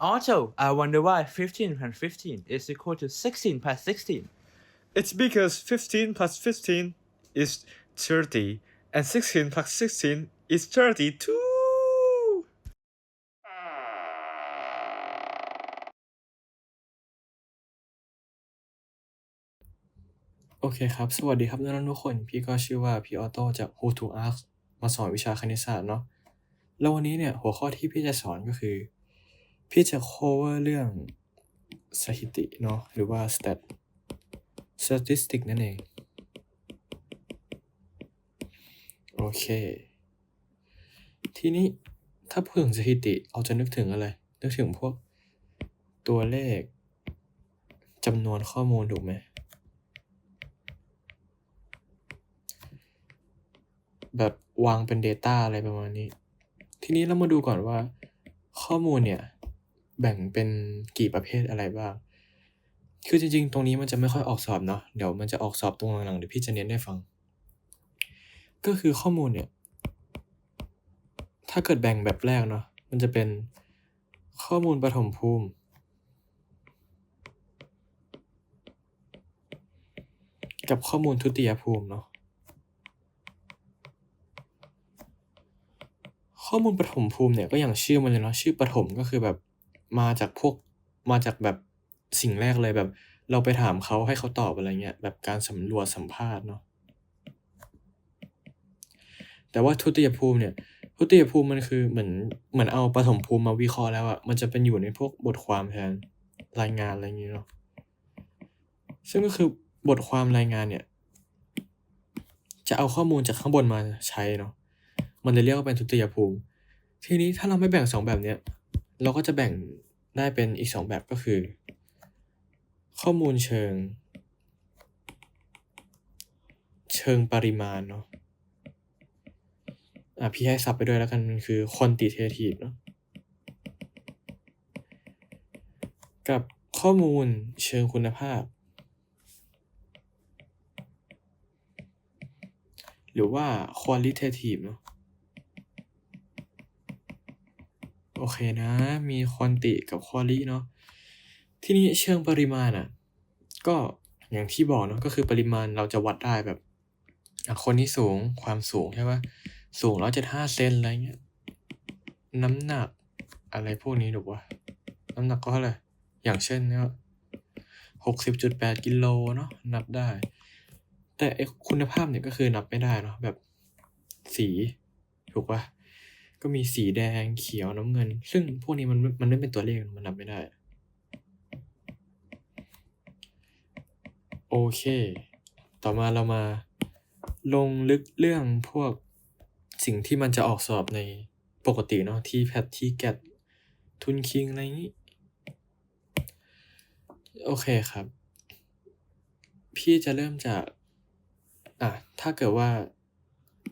Also, I wonder why 15 plus 15 is equal to 16 plus 16. It's because 15 plus 15 is 30, and 16 plus 16 is 32. โอเคครับ สวัสดีครับน้องๆทุกคน พี่ก็ชื่อว่าพี่ออโต้จาก Who to Ask มาสอนวิชาคณิตศาสตร์เนาะ แล้ววันนี้เนี่ยหัวข้อที่พี่จะสอนก็คือ พี่จะ cover เรื่องสถิติเนาะหรือว่า stat statistic นั่นเอง โอเค ทีนี้ถ้าพูดถึงสถิติเราจะนึกถึงอะไร นึกถึงพวกตัวเลขจำนวนข้อมูลถูกไหม แบบวางเป็น Data อะไรประมาณนี้ ทีนี้เรามาดูก่อนว่าข้อมูลเนี่ย แบ่งเป็นกี่ประเภทอะไรบ้าง คือจริงๆ ตรงนี้มันจะไม่ค่อยออกสอบเนาะ เดี๋ยวมันจะออกสอบตรงหลังๆเดี๋ยวพี่จะเน้นให้ฟัง ก็คือข้อมูลเนี่ย ถ้าเกิดแบ่งแบบแรกเนาะ มันจะเป็นข้อมูลปฐมภูมิ กับข้อมูลทุติยภูมิเนาะ ข้อมูลปฐมภูมิเนี่ยก็อย่างชื่อมันเลยเนาะ ชื่อปฐมก็คือแบบ มาจากพวก มาจากแบบสิ่งแรกเลยแบบ เราไปถามเขาให้เขาตอบอะไรเงี้ยแบบการสำรวจสัมภาษณ์เนาะแต่ว่าทุติยภูมิเนี่ยทุติยภูมิมันคือเหมือนเหมือนเอาปฐมภูมิมาวิเคราะห์แล้วอะมันจะเป็นอยู่ในพวกบทความแทนรายงานอะไรอย่างเงี้ยเนาะซึ่งก็คือบทความรายงานเนี่ย จะเอาข้อมูลจากข้างบนมาใช้เนาะมันเลยเรียกว่าเป็นทุติยภูมิ ทีนี้ถ้าเราไม่แบ่งสองแบบเนี้ย เราก็จะแบ่งได้เป็นอีกสองแบบก็คือ ข้อมูลเชิง เชิงปริมาณเนาะอะพี่ให้ซับไปด้วยแล้วกันมันคือ quantitative เนาะกับข้อมูลเชิงคุณภาพ หรือว่า qualitative เนาะ โอเคนะ มีควอนติกับควอลิเนาะที่นี้เชิงปริมาณอะ ก็อย่างที่บอกเนาะก็คือปริมาณเราจะวัดได้แบบคนที่สูงความสูงใช่ปะสูงร้อยเจ็ดห้าเซนอะไรเงี้ย น้ำหนักอะไรพวกนี้ถูกปะน้ำหนักก็เท่าไหร่อย่างเช่นเนี่ยหกสิบจุดแปดกิโลเนาะนับได้ แต่ไอคุณภาพเนี่ยก็คือนับไม่ได้เนาะแบบสีถูกปะ ก็มีสีแดงเขียวน้ำเงิน ซึ่งพวกนี้มันมันไม่เป็นตัวเลขมันนับไม่ได้ โอเค ต่อมาเรามาลงลึกเรื่องพวกสิ่งที่มันจะออกสอบในปกติเนาะที่แพทที่แกดทุนคิงอะไรอย่างนี้ โอเคครับ พี่จะเริ่มจากอะถ้าเกิดว่า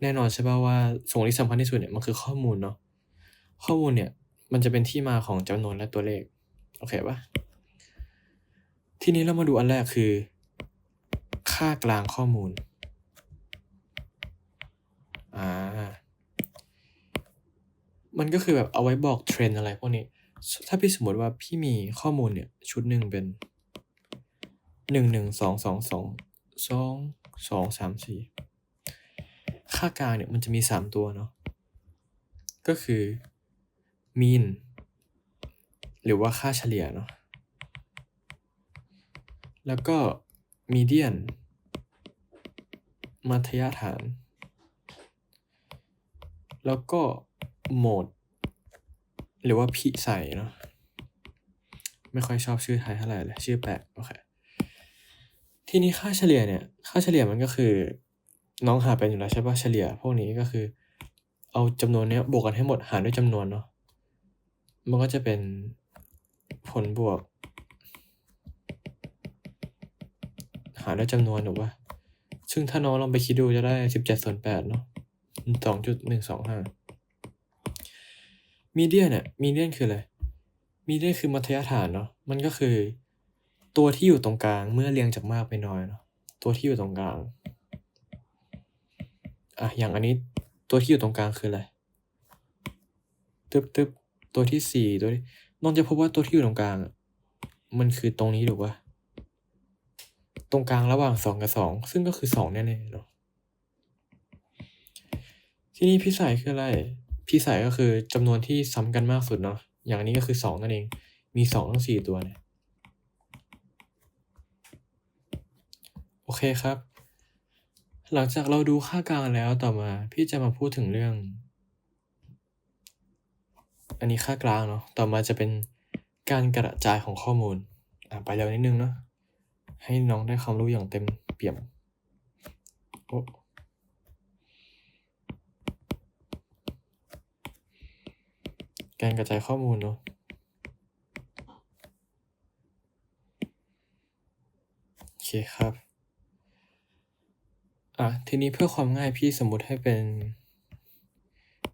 แน่นอนใช่ป่ะว่าส่วนที่สำคัญที่สุดเนี่ยมันคือข้อมูลเนาะข้อมูลเนี่ยมันจะเป็นที่มาของจำนวนและตัวเลข โอเคปะทีนี้เรามาดูอันแรกคือ ค่ากลางข้อมูลอ่ามันก็คือแบบเอาไว้บอกเทรนอะไรพวกนี้ ถ้าพี่สมมติว่าพี่มีข้อมูลเนี่ย ชุดหนึ่งเป็นหนึ่งหนึ่งสองสองสองสองสองสามสี่ ค่ากลางเนี่ยมันจะมีสามตัวเนาะก็คือ mean หรือว่าค่าเฉลี่ยเนาะแล้วก็ median มัธยฐาน แล้วก็ mode หรือว่าพิใส่เนาะไม่ค่อยชอบชื่อไทยเท่าไหร่เลยชื่อแปลกโอเคทีนี้ค่าเฉลี่ยเนี่ย ค่าเฉลี่ยมันก็คือ น้องหาเป็นอยู่แล้วใช่ปะเฉลี่ยพวกนี้ก็คือ เอาจำนวนเนี้ยบวกกันให้หมดหารด้วยจำนวนเนาะมันก็จะเป็นผลบวก หารด้วยจำนวนถูกปะซึ่งถ้าน้องลองไปคิดดูจะได้สิบเจ็ดส่วนแปดเนาะสองจุดหนึ่งสองห้ามีเดียเนี่ยมีเดียนคืออะไรมีเดียนคือมัธยฐานเนาะมันก็คือ ตัวที่อยู่ตรงกลางเมื่อเรียงจากมากไปน้อยเนาะตัวที่อยู่ตรงกลาง อะอย่างอันนี้ตัวที่อยู่ตรงกลางคืออะไรตึ๊บตึ๊บตัวที่สี่ตัวที่น้องจะพบว่าตัวที่อยู่ตรงกลาง มันคือตรงนี้ถูกปะตรงกลางระหว่างสองกับสองซึ่งก็คือสองแน่ๆเนาะทีนี้พิสัยคืออะไรพิสัยก็คือจำนวนที่ซ้ำกันมากสุดเนาะอย่างนี้ก็คือสองนั่นเอง มีสองทั้งสี่ตัวเนี่ยโอเคครับ หลังจากเราดูค่ากลางแล้วต่อมาพี่จะมาพูดถึงเรื่อง อันนี้ค่ากลางเนาะต่อมาจะเป็นการกระจายของข้อมูลอะไปเร็วนิดนึงเนาะให้น้องได้ความรู้อย่างเต็มเปี่ยมโอ้การกระจายข้อมูลเนาะโอเคครับ อะทีนี้เพื่อความง่ายพี่สมมุติให้เป็น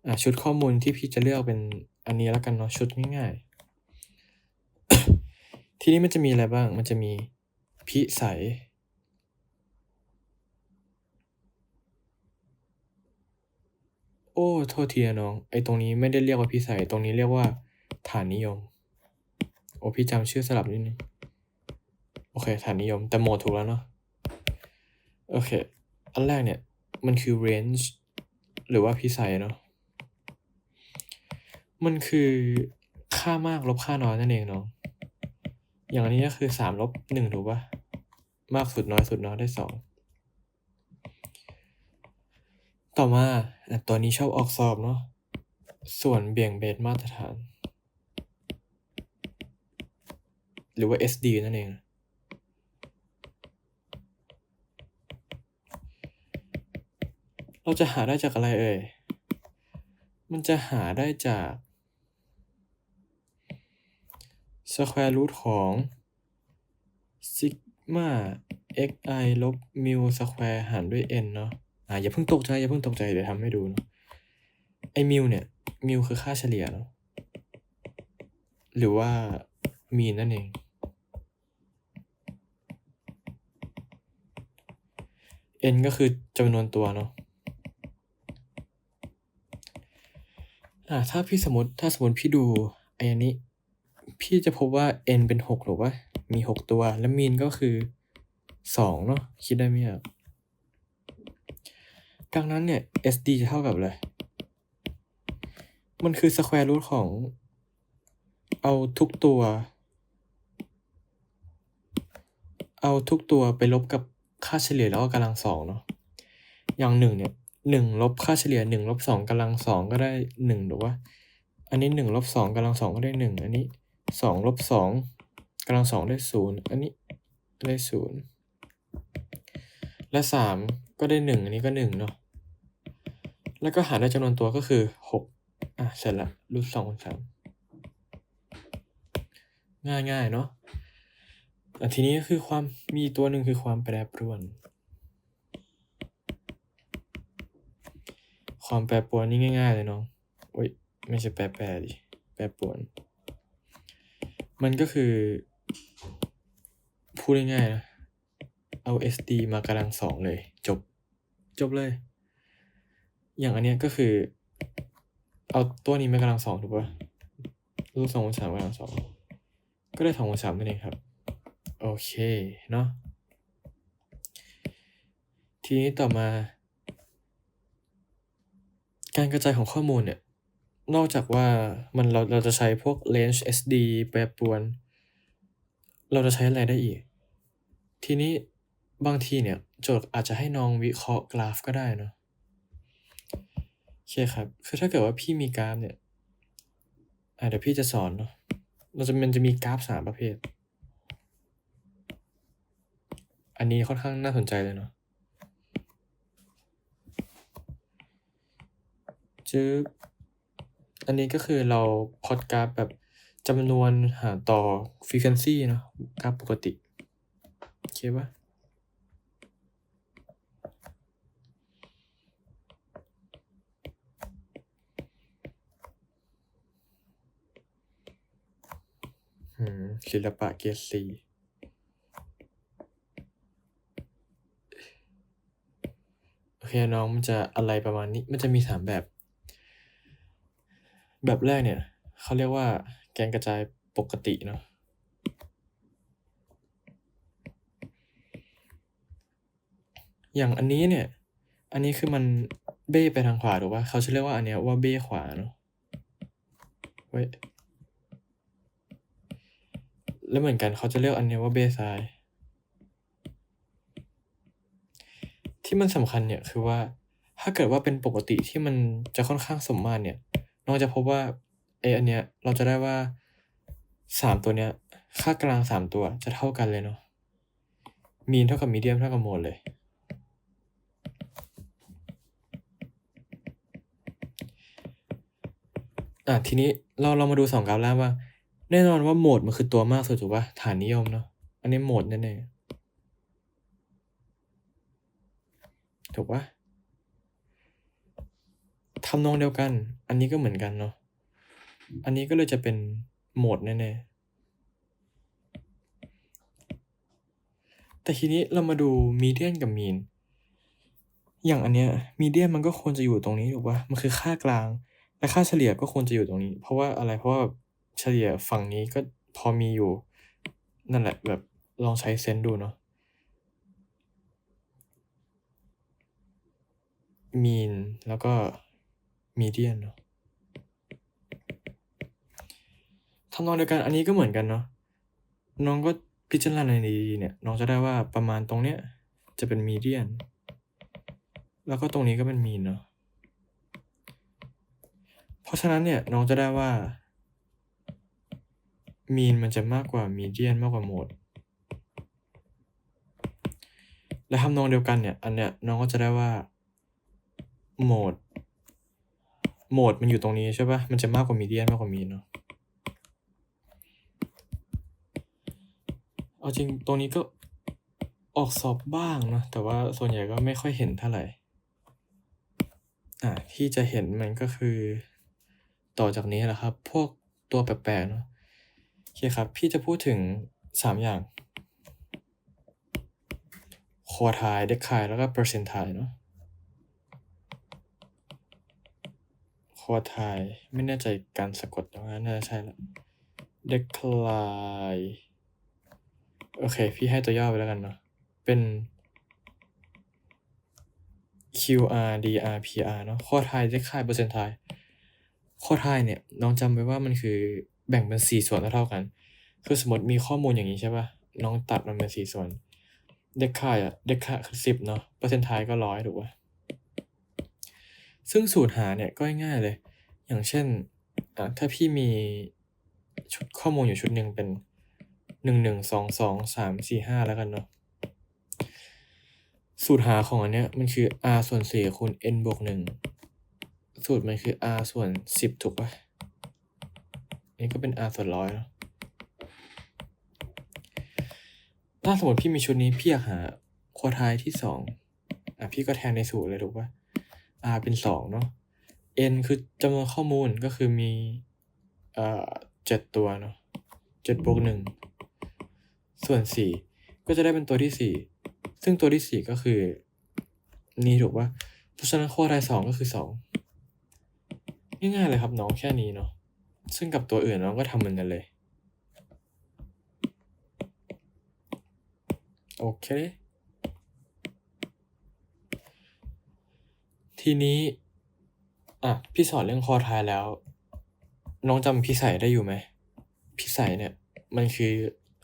อะชุดข้อมูลที่พี่จะเลือกเป็นอันนี้แล้วกันเนาะชุดง่ายๆ ทีนี้มันจะมีอะไรบ้าง มันจะมีพิสัยโอ้โทษทีนะน้อง ไอ้ตรงนี้ไม่ได้เรียกว่าพิสัย ตรงนี้เรียกว่าฐานนิยม โอ้พี่จำชื่อสลับนิดนึง โอเค ฐานนิยม แต่โหมดถูกแล้วเนาะ โอเค อันแรกเนี่ย มันคือ range หรือว่าพิสัยเนาะ มันคือค่ามากลบค่าน้อยนั่นเองเนาะ อย่างอันนี้ก็คือสามลบหนึ่งถูกปะมากสุดน้อยสุดเนาะได้สอง ต่อมาอะตัวนี้ชอบออกสอบเนาะ ส่วนเบี่ยงเบนมาตรฐาน หรือว่า SD นั่นเอง เราจะหาได้จากอะไรเอ่ย มันจะหาได้จาก square root ของ sigma xi ลบ mu square หารด้วย n เนาะ อ่าอย่าเพิ่งตกใจ อย่าเพิ่งตกใจ เดี๋ยวทำให้ดูเนาะ ไอ้ mu เนี่ย mu คือค่าเฉลี่ยเนาะ หรือว่า mean นั่นเอง n ก็คือจำนวนตัวเนาะ อ่า ถ้าพี่สมมติถ้าสมมติพี่ดูไอ้อันนี้ พี่จะพบว่า n เป็นหกหรือว่ามีหกตัว และ mean ก็คือสองเนาะคิดได้ไหมครับดังนั้นเนี่ย SD จะเท่ากับอะไร มันคือ square root ของ เอาทุกตัว เอาทุกตัวไปลบกับค่าเฉลี่ยแล้วก็กำลังสองเนาะ อย่างหนึ่งเนี่ย หนึ่งลบค่าเฉลี่ยหนึ่งลบสองกำลังสองก็ได้หนึ่งหรือว่าอันนี้หนึ่งลบสองกำลังสองก็ได้หนึ่งอันนี้สองลบสองกำลังสองได้ศูนย์อันนี้ได้ศูนย์และสามก็ได้หนึ่งอันนี้ก็หนึ่งเนาะแล้วก็หาได้จำนวนตัวก็คือหกอะเสร็จละรูทสองคูณสามง่ายง่ายๆเนาะแต่ทีนี้ก็คือความมีตัวหนึ่งคือความแปรปรวน ความแปรปรวนนี่ง่าย ๆ เลยเนาะโอ้ยไม่ใช่แปรแปรดิ แปรปรวน มันก็คือ พูดง่ายๆนะ เอา SD มากำลังสองเลย จบ จบเลย อย่างอันเนี้ยก็คือ เอาตัวนี้มากำลังสองถูกปะรูทสองคูณสามกำลังสอง ก็ได้สองคูณสามนั่นเองครับ โอเค เนาะ ทีนี้ต่อมา การกระจายของข้อมูลเนี่ย นอกจากว่ามันเราเราจะใช้พวก range SD แปรปรวน เราจะใช้อะไรได้อีก ทีนี้บางทีเนี่ย โจทย์อาจจะให้น้องวิเคราะห์กราฟก็ได้เนาะโอเคครับ คือถ้าเกิดว่าพี่มีกราฟเนี่ยอะเดี๋ยวพี่จะสอนเนาะเราจะมันจะมีกราฟสามประเภท อันนี้ค่อนข้างน่าสนใจเลยเนาะ จึ๊บอันนี้ก็คือเราพอดกราฟแบบจำนวนหารต่อ frequency เนาะกราฟปกติโอเคปะศิลปะเกรดสี่โอเคน้องมันจะอะไรประมาณนี้ มันจะมีสามแบบ แบบแรกเนี่ย เขาเรียกว่าแกนกระจายปกติเนาะอย่างอันนี้เนี่ย อันนี้คือมันเบ้ไปทางขวาถูกปะเขาจะเรียกว่าอันเนี้ยว่าเบ้ขวาเนาะเว้ยแล้วเหมือนกันเขาจะเรียกอันเนี้ยว่าเบ้ซ้าย ที่มันสำคัญเนี่ยคือว่าถ้าเกิดว่าเป็นปกติที่มันจะค่อนข้างสมมาตรเนี่ย น้องจะพบว่าไออันเนี้ยเราจะได้ว่าสามตัวเนี้ย ค่ากลางสามตัวจะเท่ากันเลยเนาะมีนเท่ากับมีเดียมเท่ากับโมดเลย อะทีนี้เราเรามาดูสองกราฟล่างว่า แน่นอนว่าโหมดมันคือตัวมากสุดถูกปะฐานนิยมเนาะอันนี้โหมดแน่ๆถูกปะ ทำนองเดียวกัน อันนี้ก็เหมือนกันเนาะ อันนี้ก็เลยจะเป็นโหมดแน่ๆ แต่ทีนี้เรามาดูมีเดียนกับมีน อย่างอันเนี้ยมีเดียนมันก็ควรจะอยู่ตรงนี้ถูกปะมันคือค่ากลาง และค่าเฉลี่ยก็ควรจะอยู่ตรงนี้ เพราะว่าอะไร เพราะว่าเฉลี่ยฝั่งนี้ก็พอมีอยู่ นั่นแหละแบบลองใช้เซนดูเนาะมีนแล้วก็ มีเดียนเนาะทำนองเดียวกันอันนี้ก็เหมือนกันเนาะน้องก็พิจารณาในดีๆเนี่ย น้องจะได้ว่าประมาณตรงเนี้ยจะเป็นมีเดียน แล้วก็ตรงนี้ก็เป็นมีนเนาะเพราะฉะนั้นเนี่ยน้องจะได้ว่ามีนมันจะมากกว่ามีเดียนมากกว่าโหมด และทำนองเดียวกันเนี่ย อันเนี้ยน้องก็จะได้ว่าโหมด โหมดมันอยู่ตรงนี้ใช่ปะมันจะมากกว่ามีเดียนมากกว่ามีเนาะเอาจริงตรงนี้ก็ออกสอบบ้างเนะแต่ว่าส่วนใหญ่ก็ไม่ค่อยเห็นเท่าไหร่ อะที่จะเห็นมันก็คือ ต่อจากนี้แหละครับ พวกตัวแปลกๆเนาะโอเคครับ พี่จะพูดถึงสามอย่างคอทายเด็กคายแล้วก็เปอร์เซนทายเนาะ คอทายไม่แน่ใจการสะกดแต่ว่าน่าจะใช่ละเด็กคลายโอเค พี่ให้ตัวย่อไปแล้วกันเนาะ เป็น QR DR PR เนาะคอทายเด็กคายเปอร์เซนทายข้อทายเนี่ยน้องจำไว้ว่ามันคือแบ่งเป็นสี่ส่วนเท่ากัน คือสมมติมีข้อมูลอย่างนี้ใช่ปะน้องตัดมันเป็นสี่ส่วนเด็กค่ายอะเด็กค่ายคือสิบเนาะเปอร์เซ็นต์ท้ายก็ร้อยถูกปะ ซึ่งสูตรหาเนี่ยก็ง่ายๆเลย อย่างเช่นถ้าพี่มีชุดข้อมูลอยู่ชุดหนึ่งเป็นหนึ่งหนึ่งสองสองสามสี่ห้าแล้วกันเนาะสูตรหาของอันเนี้ยมันคือ r ส่วนสี่คูณ n บวกหนึ่งสูตรมันคือ r ส่วนสิบถูกปะอันนี้ก็เป็น r ส่วนร้อยเนาะถ้าสมมติพี่มีชุดนี้พี่อยากหาควอไทที่สองอะพี่ก็แทนในสูตรเลยถูกป่ะ r เป็นสองเนาะ n คือจำนวนข้อมูลก็คือมีเอ่อเจ็ดตัวเนาะเจ็ดบวกหนึ่งส่วนสี่ก็จะได้เป็นตัวที่สี่ซึ่งตัวที่สี่ก็คือ นี่ถูกปะเพราะฉะนั้นควอทายสองก็คือสองง่ายๆเลยครับน้องแค่นี้เนาะซึ่งกับตัวอื่นน้องก็ทำเหมือนกันเลย โอเค ทีนี้ อะ พี่สอนเรื่องคอทายแล้ว น้องจำพิสัยได้อยู่ไหม พิสัยเนี่ย มันคือ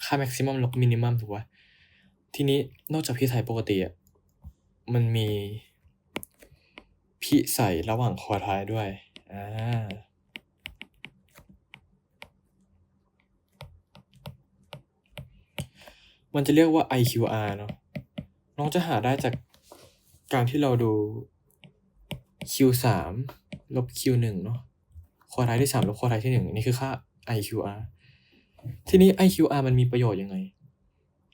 ค่าแม็กซิมัมลบมินิมัมถูกปะทีนี้นอกจากพิสัยปกติอะ มันมีพิสัยระหว่างคอทายด้วย อ่ามันจะเรียกว่า IQR เนาะ น้องจะหาได้จากการที่เราดู Q3 ลบ Q1 เนาะคอทายที่3ลบคอทายที่1นี่คือค่า IQR ทีนี้ IQR มันมีประโยชน์ยังไง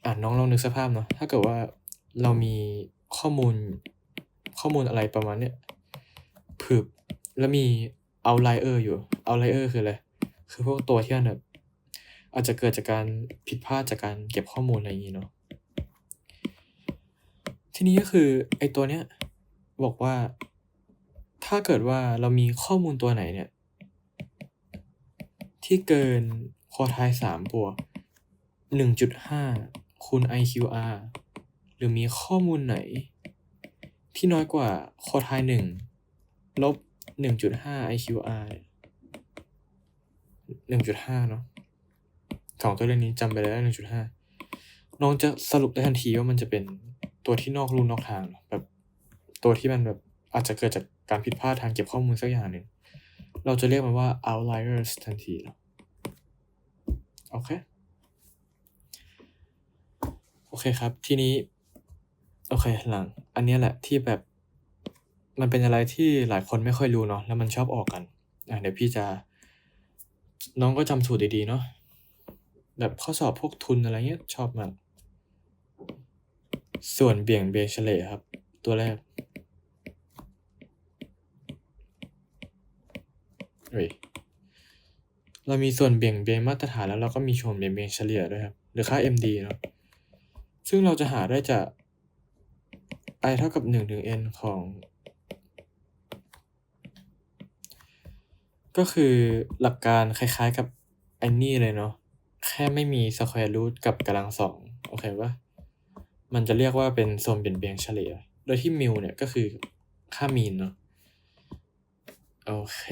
อ่าน้องลองนึกสภาพเนาะถ้าเกิดว่าเรามีข้อมูลข้อมูลอะไรประมาณเนี้ยผืบแล้วมี outlier อร์อยู่ outlier คืออะไร คือพวกตัวที่มันแบบอาจจะเกิดจากการผิดพลาดจากการเก็บข้อมูลอะไรอย่างนี้เนาะทีนี้ก็คือไอตัวเนี้ยบอกว่า ถ้าเกิดว่าเรามีข้อมูลตัวไหนเนี่ย ที่เกินคอไทย3บวก1.5คูณ IQR หรือมีข้อมูลไหน ที่น้อยกว่าคอไทย1ลบ1.5 IQR 1.5เนาะสองตัวเลขนี้จำไปแล้ว1.5น้องจะสรุปได้ทันทีว่ามันจะเป็นตัวที่นอกลู่นอกทางแบบตัวที่มันแบบอาจจะเกิดจาก การผิดพลาดทางเก็บข้อมูลสักอย่างหนึ่ง เราจะเรียกมันว่า outliers ทันทีเนอะโอเค โอเคครับ ทีนี้ โอเคหลัง อันนี้แหละที่แบบ มันเป็นอะไรที่หลายคนไม่ค่อยรู้เนาะ แล้วมันชอบออกกัน อะเดี๋ยวพี่จะ น้องก็จำสูตรดีๆเนาะ แบบข้อสอบพวกทุนอะไรเงี้ยชอบมาก ส่วนเบี่ยงเบนเฉลยครับ ตัวแรก เฮ้ย เรามีส่วนเบี่ยงเบนมาตรฐานแล้วเราก็มีส่วนเบี่ยงเบนเฉลี่ยด้วยครับ หรือค่า MD เนาะซึ่งเราจะหาได้จาก i เท่ากับ1ถึง n ของ ก็คือหลักการคล้ายๆกับอันนี้เลยเนาะ แค่ไม่มี square root กับกำลังสองโอเคปะมันจะเรียกว่าเป็นส่วนเบี่ยงเบนเฉลี่ย โดยที่มิวเนี่ยก็คือค่ามีนเนาะ โอเค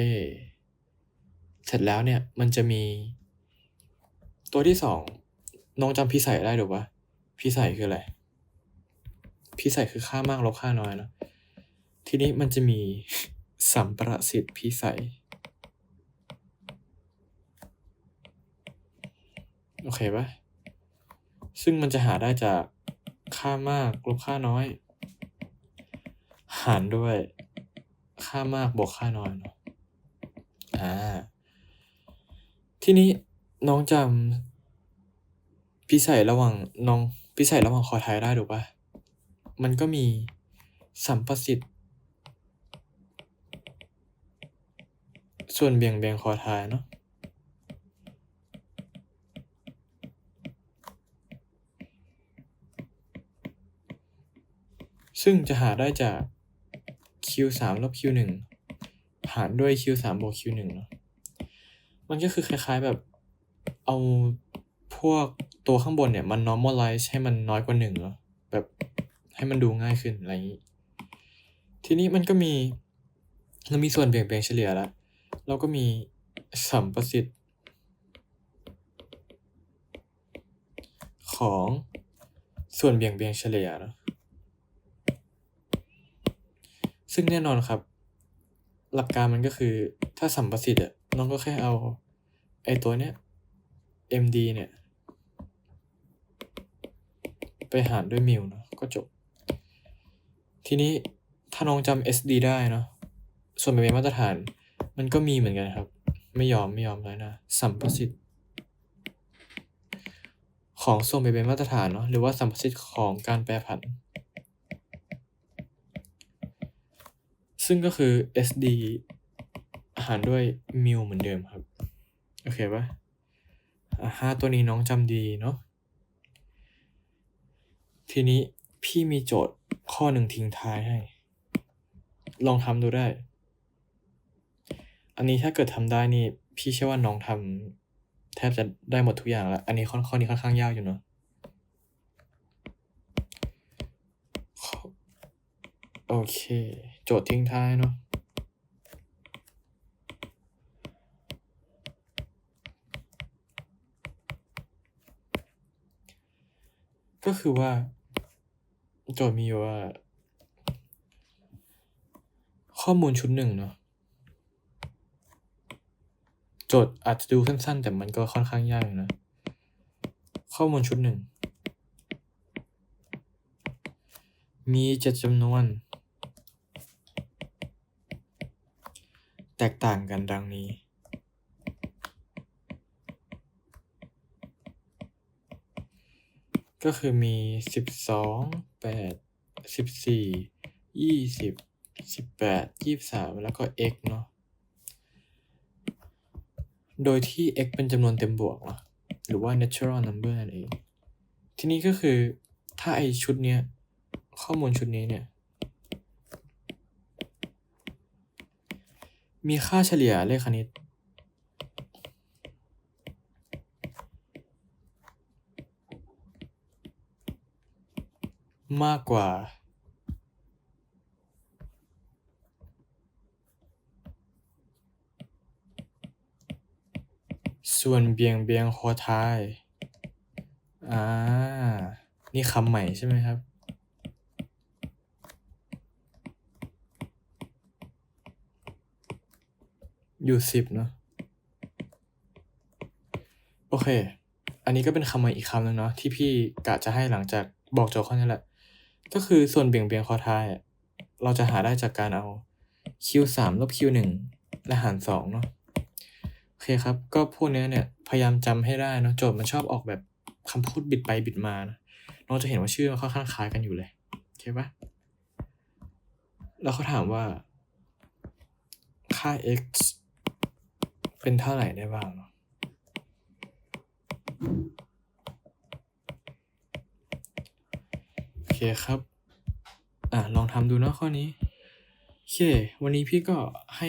เสร็จแล้วเนี่ยมันจะมี ตัวที่สองน้องจำพิสัยได้หรือวะพิสัยคืออะไรพิสัยคือค่ามากลบค่าน้อยเนาะทีนี้มันจะมีสัมประสิทธิ์พิสัยโอเคปะซึ่งมันจะหาได้จากค่ามากลบค่าน้อย หารด้วยค่ามากบวกค่าน้อยเนาะอ่า ทีนี้น้องจำพิสัยระหว่างน้องพิสัยระหว่างคอไทยได้ถูกปะมันก็มีสัมประสิทธิ์ ส่วนเบี่ยงเบนคอไทยเนาะซึ่งจะหาได้จาก q 3ลบ q 1หารด้วย q 3บวก q 1เนาะ มันก็คือคล้ายๆแบบเอาพวกตัวข้างบนเนี่ยมัน normalize ให้มันน้อยกว่าหนึ่งเนาะแบบให้มันดูง่ายขึ้นอะไรอย่างนี้ ทีนี้มันก็มีเรามีส่วนเบี่ยงเบนเฉลี่ยแล้ว เราก็มีสัมประสิทธิ์ ของส่วนเบี่ยงเบนเฉลี่ยนะซึ่งแน่นอนครับ หลักการมันก็คือถ้าสัมประสิทธิ์อะน้องก็แค่เอา ไอ้ตัวเนี้ย MD เนี่ย ไปหารด้วยมิวเนาะก็จบ ทีนี้ถ้าน้องจำ SD ได้เนาะส่วนเป็นมาตรฐาน มันก็มีเหมือนกันครับ ไม่ยอมไม่ยอมเลยนะสัมประสิทธิ์ของส่วนเป็นมาตรฐานเนาะหรือว่าสัมประสิทธิ์ของการแปรผัน ซึ่งก็คือ SD หารด้วยมิวเหมือนเดิมครับ โอเคปะอะห้าตัวนี้น้องจำดีเนาะ ทีนี้พี่มีโจทย์ข้อหนึ่งทิ้งท้ายให้ ลองทำดูได้ อันนี้ถ้าเกิดทำได้นี่ พี่เชื่อว่าน้องทำแทบจะได้หมดทุกอย่างแล้ว อันนี้ข้อข้อนี้ค่อนข้างยากอยู่เนาะโอเค โจทย์ทิ้งท้ายเนาะ ก็คือว่า โจทย์มีอยู่ว่า ข้อมูลชุดหนึ่งเนาะโจทย์อาจจะดูสั้นๆ แต่มันก็ค่อนข้างยากอยู่นะ ข้อมูลชุดหนึ่ง มีเจ็ดจำนวน แตกต่างกันดังนี้ ก็คือมีสิบสองแปดสิบสี่ยี่สิบสิบแปดยี่สามแล้วก็ x เนาะ โดยที่ x เป็นจำนวนเต็มบวกเนาะหรือว่า natural number นั่นเอง ทีนี้ก็คือถ้าไอชุดเนี้ย ข้อมูลชุดนี้เนี่ย มีค่าเฉลี่ยเลขคณิต มากกว่าส่วนเบียงเบียงโคทาย อ่า นี่คำใหม่ใช่ไหมครับ อยู่สิบเนาะ โอเค อันนี้ก็เป็นคำใหม่อีกคำหนึงเนาะที่พี่กะจะให้หลังจากบอกโจทย์ข้อนี้แหละ ก็คือส่วนเบี่ยงเบียงคอทายเราจะหาได้จากการเอา q สามลบ q หนึ่งและหารสองเนาะโอเคครับ ก็พวกเนี้เนี่ยพยายามจำให้ได้เนาะโจทย์มันชอบออกแบบคำพูดบิดไปบิดมานะน้องจะเห็นว่าชื่อมันค่อนข้างคล้ายกันอยู่เลยโอเคปะแล้วเขาถามว่าค่า x เป็นเท่าไหร่ได้บ้างเนาะ โอเคครับ อะลองทำดูเนาะข้อนี้ โอเค วันนี้พี่ก็ให้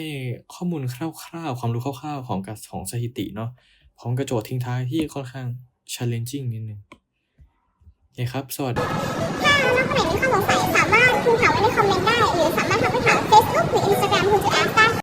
ข้อมูลคร่าวๆ ความรู้คร่าวๆ ของกับของสถิติเนาะพร้อมกระโจทย์ทิ้งท้ายที่ค่อนข้าง challenging นิดนึงโอเคครับ สวัสดีถ้าน้องคนไหนมีข้อสงสัยสามารถพิมพ์ถามไว้ในคอมเมนต์ได้ หรือสามารถทักไปถาม Facebook หรือ Instagram คุณจะแอสได้